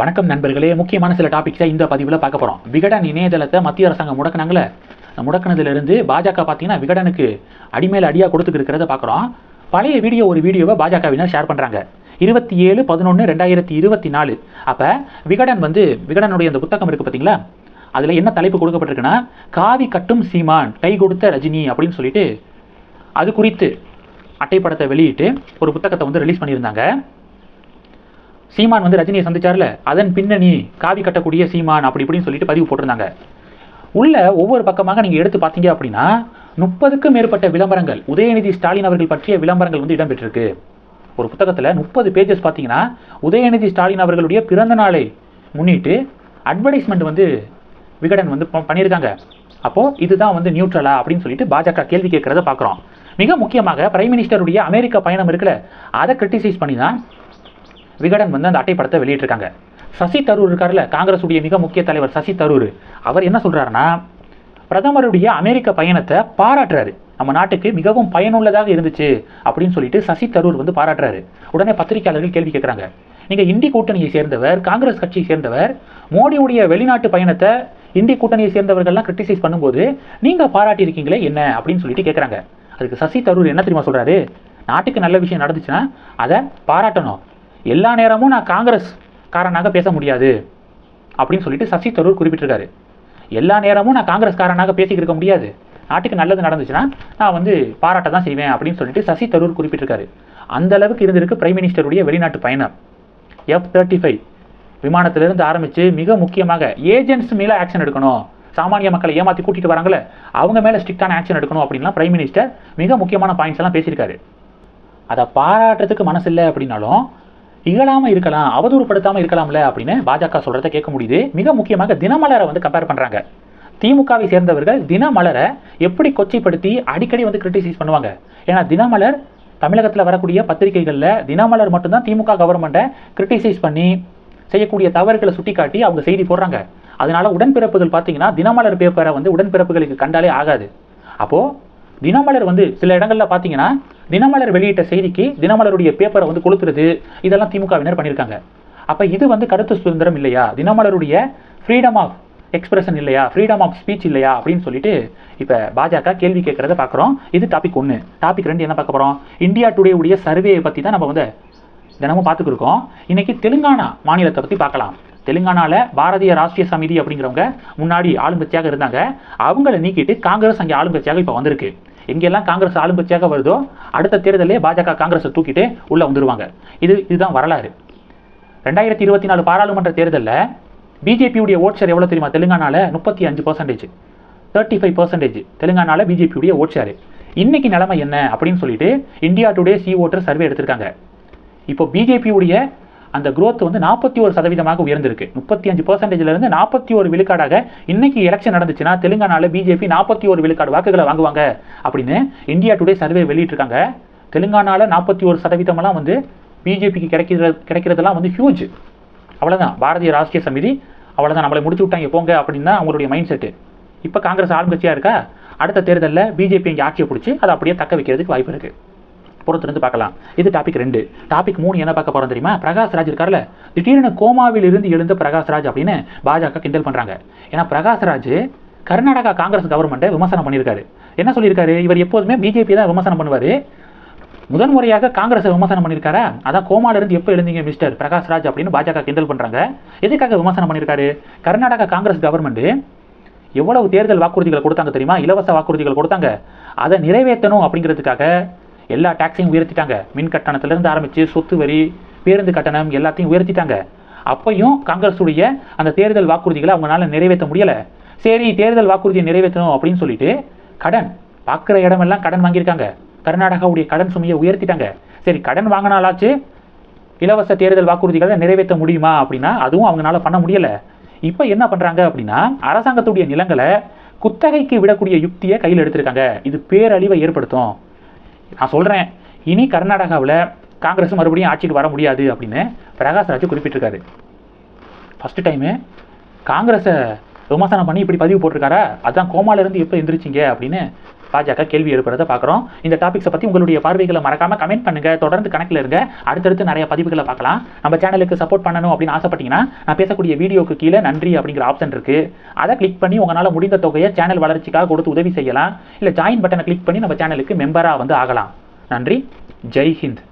வணக்கம் நண்பர்களே. முக்கியமான சில டாபிக்ஸை இந்த பதிவில் பார்க்க போகிறோம் விகடன் இணையதளத்தை மத்திய அரசாங்கம் முடக்கினாங்களே? முடக்கினதுலேருந்து பாஜக பார்த்தீங்கன்னா விகடனுக்கு அடிமேல் அடியாக கொடுத்துட்டு இருக்கிறத பார்க்குறோம். பழைய வீடியோ ஒரு வீடியோவை பாஜகவினர் ஷேர் பண்ணுறாங்க இருபத்தி ஏழு பதினொன்று ரெண்டாயிரத்தி இருபத்தி நாலு அப்போ விகடன் வந்து விகடனுடைய அந்த புத்தகம் இருக்குது பார்த்தீங்களா? அதில் என்ன தலைப்பு கொடுக்கப்பட்டிருக்குன்னா காவி கட்டும் சீமான் கை கொடுத்த ரஜினி அப்படின்னு சொல்லிட்டு அது குறித்து அட்டைப்படத்தை வெளியிட்டு ஒரு புத்தகத்தை வந்து ரிலீஸ் பண்ணியிருந்தாங்க. சீமான் வந்து ரஜினியை சந்திச்சார்ல? அதன் பின்னணி காவி கட்டக்கூடிய சீமான் அப்படி இப்படின்னு சொல்லிட்டு பதிவு போட்டிருந்தாங்க. உள்ள ஒவ்வொரு பக்கமாக நீங்கள் எடுத்து பார்த்தீங்க அப்படின்னா முப்பதுக்கும் மேற்பட்ட விளம்பரங்கள் உதயநிதி ஸ்டாலின் அவர்கள் பற்றிய விளம்பரங்கள் வந்து இடம்பெற்றிருக்கு. ஒரு புத்தகத்தில் முப்பது பேஜஸ் பார்த்தீங்கன்னா உதயநிதி ஸ்டாலின் அவர்களுடைய பிறந்த நாளை முன்னிட்டு அட்வர்டைஸ்மெண்ட் வந்து விகடன் வந்து ப- பண்ணியிருக்காங்க. அப்போது இதுதான் வந்து நியூட்ரலா அப்படின்னு சொல்லிட்டு பாஜக கேள்வி கேட்குறத பார்க்குறோம். மிக முக்கியமாக பிரைம் மினிஸ்டருடைய அமெரிக்க பயணம் இருக்குல்ல அதை கிரிட்டிசைஸ் பண்ணி தான் விகடன் வந்து அந்த அட்டைப்படத்தை வெளியிட்டிருக்காங்க. சசி தரூர் இருக்கார்ல காங்கிரஸுடைய மிக முக்கிய தலைவர் சசி தரூர். அவர் என்ன சொல்கிறாருன்னா பிரதமருடைய அமெரிக்க பயணத்தை பாராட்டுறாரு. நம்ம நாட்டுக்கு மிகவும் பயனுள்ளதாக இருந்துச்சு அப்படின்னு சொல்லிட்டு சசி தரூர் வந்து பாராட்டுறாரு. உடனே பத்திரிகையாளர்கள் கேள்வி கேட்குறாங்க. நீங்கள் இந்தி கூட்டணியை சேர்ந்தவர் காங்கிரஸ் கட்சியை சேர்ந்தவர் மோடியுடைய வெளிநாட்டு பயணத்தை இந்தி கூட்டணியை சேர்ந்தவர்கள்லாம் கிரிட்டிசைஸ் பண்ணும்போது நீங்கள் பாராட்டியிருக்கீங்களே என்ன அப்படின்னு சொல்லிட்டு கேட்குறாங்க. அதுக்கு சசி தரூர் என்ன தெரியுமா சொல்கிறாரு நாட்டுக்கு நல்ல விஷயம் நடந்துச்சுன்னா அதை பாராட்டணும். எல்லா நேரமும் நான் காங்கிரஸ் காரனாக பேச முடியாது அப்படின்னு சொல்லிட்டு சசி தரூர் குறிப்பிட்டிருக்காரு. எல்லா நேரமும் நான் காங்கிரஸ்காரனாக பேசிக்கிட்டு இருக்க முடியாது. நாட்டுக்கு நல்லது நடந்துச்சுன்னா நான் வந்து பாராட்ட தான் செய்வேன் அப்படின்னு சொல்லிட்டு சசி தரூர் குறிப்பிட்டிருக்காரு. அந்த அளவுக்கு இருந்திருக்கு பிரைம் மினிஸ்டருடைய வெளிநாட்டு பயணம். எஃப் தேர்ட்டி ஃபைவ் விமானத்திலிருந்து ஆரம்பித்து மிக முக்கியமாக ஏஜென்ட்ஸ் மேலே ஆக்ஷன் எடுக்கணும். சாமானிய மக்களை ஏமாற்றி கூட்டிகிட்டு வராங்களே அவங்க மேலே ஸ்ட்ரிக்டான ஆக்ஷன் எடுக்கணும் அப்படின்லாம் பிரைம் மினிஸ்டர் மிக முக்கியமான பாயிண்ட்ஸ் எல்லாம் பேசியிருக்காரு. அதை பாராட்டுறதுக்கு மனசு இல்லை அப்படின்னாலும் இகழாம இருக்கலாம் அவதூறுப்படுத்தாம இருக்கலாம்ல அப்படின்னு பாஜக சொல்றத கேட்க முடியுது. மிக முக்கியமாக தினமலரை வந்து கம்பேர் பண்றாங்க. திமுகவை சேர்ந்தவர்கள் தினமலரை எப்படி கொச்சைப்படுத்தி அடிக்கடி வந்து கிரிட்டிசைஸ் பண்ணுவாங்க? ஏன்னா தினமலர் தமிழகத்தில் வரக்கூடிய பத்திரிகைகளில் தினமலர் மட்டும்தான் திமுக கவர்மெண்ட்டை கிரிட்டிசைஸ் பண்ணி செய்யக்கூடிய தவறுகளை சுட்டிக்காட்டி அவங்க செய்தி போடுறாங்க. அதனால உடன்பிறப்புகள் பார்த்தீங்கன்னா தினமலர் பேப்பரை வந்து உடன்பிறப்புகளுக்கு கண்டாலே ஆகாது. அப்போது தினமலர் வந்து சில இடங்களில் பார்த்தீங்கன்னா தினமலர் வெளியிட்ட செய்திக்கு தினமலருடைய பேப்பரை வந்து கொளுத்துறது இதெல்லாம் திமுகவினர் பண்ணியிருக்காங்க. அப்போ இது வந்து கருத்து சுதந்திரம் இல்லையா? தினமலருடைய ஃப்ரீடம் ஆஃப் எக்ஸ்பிரஷன் இல்லையா? ஃப்ரீடம் ஆஃப் ஸ்பீச் இல்லையா? அப்படின்னு சொல்லிட்டு இப்போ பாஜக கேள்வி கேட்குறத பார்க்குறோம் இது டாபிக் ஒன்று டாபிக் ரெண்டு என்ன பார்க்க போகிறோம் இந்தியா டுடே உடைய சர்வேயை பற்றி தான் நம்ம வந்து தினமும் பார்த்துக்கிருக்கோம் இன்றைக்கி தெலுங்கானா மாநிலத்தை பற்றி பார்க்கலாம். தெலுங்கானாவில் பாரதிய ராஷ்டிரிய சமிதி அப்படிங்கிறவங்க முன்னாடி ஆளுங்கட்சியாக இருந்தாங்க. அவங்கள நீக்கிட்டு காங்கிரஸ் அங்கே ஆளுங்கட்சியாக இப்போ வந்திருக்கு. எங்கெல்லாம் காங்கிரஸ் ஆளுங்கட்சியாக வருதோ அடுத்த தேர்தலே பாஜக காங்கிரஸை தூக்கிட்டு உள்ள வந்துருவாங்க. இது இதுதான் வரலாறு. ரெண்டாயிரத்தி இருபத்தி நாலு பாராளுமன்ற தேர்தலில் பிஜேபியுடைய ஓட் ஷேர் எவ்வளோ தெரியுமா? தெலுங்கானால முப்பத்தி அஞ்சு பர்சன்டேஜ் தேர்ட்டி ஃபைவ் பர்சன்டேஜ் தெலுங்கானால பிஜேபியுடைய ஓட் ஷேர் இன்னைக்கு நிலைமை என்ன அப்படின்னு சொல்லிட்டு India Today C voter survey எடுத்திருக்காங்க. இப்போ பிஜேபியுடைய அந்த குரோத் வந்து நாற்பத்தி ஒரு சதவீதமாக உயர்ந்திருக்கு. முப்பத்தி அஞ்சு பர்சன்டேஜ்ல இருந்து நாற்பத்தி ஒரு விழுக்காடாக இன்னைக்கு எலெக்ஷன் நடந்துச்சுன்னா தெலுங்கானாவில் பிஜேபி நாற்பத்தி ஒரு விழுக்காடு வாக்குகளை வாங்குவாங்க. அப்படின்னு இந்தியா டுடே சர்வே வெளியிட்டிருக்காங்க. தெலுங்கானாவில் நாற்பத்தி ஒரு சதவீதமெல்லாம் வந்து பிஜேபிக்கு கிடைக்கிற கிடைக்கிறதெல்லாம் வந்து ஹியூஜ் அவ்வளோதான் பாரதிய ராஷ்டிரிய சமிதி அவ்வளோதான் நம்மளை முடிச்சு விட்டாங்க போங்க அப்படின்னு தான் அவங்களுடைய மைண்ட் செட்டு இப்போ காங்கிரஸ் ஆளுங்கட்சியாக இருக்கா? அடுத்த தேர்தலில் பிஜேபி இங்கே ஆட்சியை பிடிச்சி அதை அப்படியே தக்க வைக்கிறதுக்கு வாய்ப்பு இருக்குது பொறுத்திருந்து பார்க்கலாம். இது டாபிக் ரெண்டு. டாபிக் மூணு என்ன பார்க்க போகிறோம் தெரியுமா? பிரகாஷ் ராஜ் இருக்கார்ல? திடீர்னு கோமாவில் இருந்து எழுந்த பிரகாஷ் ராஜ் அப்படின்னு பாஜக கிண்டல் பண்ணுறாங்க ஏன்னா பிரகாஷ் ராஜ் கர்நாடகா காங்கிரஸ் கவர்மெண்ட்டை விமர்சனம் பண்ணியிருக்காரு. என்ன சொல்லியிருக்காரு? இவர் எப்போதுமே பிஜேபி தான் விமர்சனம் பண்ணுவார். முதன் முறையாக காங்கிரஸை விமர்சனம் பண்ணியிருக்காரா? அதான் கோமாலிருந்து எப்போ எழுந்தீங்க மிஸ்டர் பிரகாஷ் ராஜ் அப்படின்னு பாஜக கிண்டல் பண்ணுறாங்க எதுக்காக விமர்சனம் பண்ணியிருக்காரு? கர்நாடகா காங்கிரஸ் கவர்மெண்ட் எவ்வளவு தேர்தல் வாக்குறுதிகளை கொடுத்தாங்க தெரியுமா? இலவச வாக்குறுதிகள் கொடுத்தாங்க. அதை நிறைவேற்றணும் அப்படிங்கிறதுக்காக எல்லா டாக்ஸையும் உயர்த்திட்டாங்க. மின் கட்டணத்திலிருந்து ஆரம்பித்து சொத்து வரி பேருந்து கட்டணம் எல்லாத்தையும் உயர்த்திட்டாங்க. அப்பையும் காங்கிரஸுடைய அந்த தேர்தல் வாக்குறுதிகளை அவங்களால நிறைவேற்ற முடியலை. சரி தேர்தல் வாக்குறுதியை நிறைவேற்றணும் அப்படின்னு சொல்லிட்டு கடன் பார்க்குற இடமெல்லாம் கடன் வாங்கியிருக்காங்க. கர்நாடகாவுடைய கடன் சுமையை உயர்த்திட்டாங்க. சரி கடன் வாங்கினாலாச்சு இலவச தேர்தல் வாக்குறுதிகளை நிறைவேற்ற முடியுமா அப்படின்னா அதுவும் அவங்களால பண்ண முடியலை. இப்போ என்ன பண்றாங்க அப்படின்னா அரசாங்கத்துடைய நிலங்களை குத்தகைக்கு விடக்கூடிய யுக்தியை கையில் எடுத்திருக்காங்க. இது பேரழிவை ஏற்படுத்தும். நான் சொல்கிறேன் இனி கர்நாடகாவில் காங்கிரஸ் மறுபடியும் ஆட்சிக்கு வர முடியாது அப்படின்னு பிரகாஷ் ராஜ் குறிப்பிட்டிருக்காரு. ஃபஸ்ட்டு டைமு காங்கிரஸை விமர்சனம் பண்ணி இப்படி பதிவு போட்டிருக்காரா? அதான் கோமால இருந்து எப்போ எந்திரிச்சிங்க அப்படின்னு பாஜக கேள்வி எழுப்புறதை பார்க்குறோம் இந்த டாபிக்ஸை பற்றி உங்களுடைய பார்வைகளை மறக்காமல் கமெண்ட் பண்ணுங்கள் தொடர்ந்து கணக்கில் இருங்க. அடுத்தடுத்து நிறைய பதிவுகளை பார்க்கலாம். நம்ம சேனலுக்கு சப்போர்ட் பண்ணணும் அப்படின்னு ஆசைப்பட்டீங்கன்னா நான் பேசக்கூடிய வீடியோக்கு கீழே நன்றி அப்படிங்கிற ஆப்ஷன் இருக்குது அதை கிளிக் பண்ணி உங்களால் முடிந்த தொகையை சேனல் வளர்ச்சிக்காக கொடுத்து உதவி செய்யலாம். இல்லை ஜாயின் பட்டனை கிளிக் பண்ணி நம்ம சேனலுக்கு மெம்பராக வந்து ஆகலாம். நன்றி. ஜெய் ஹிந்த்.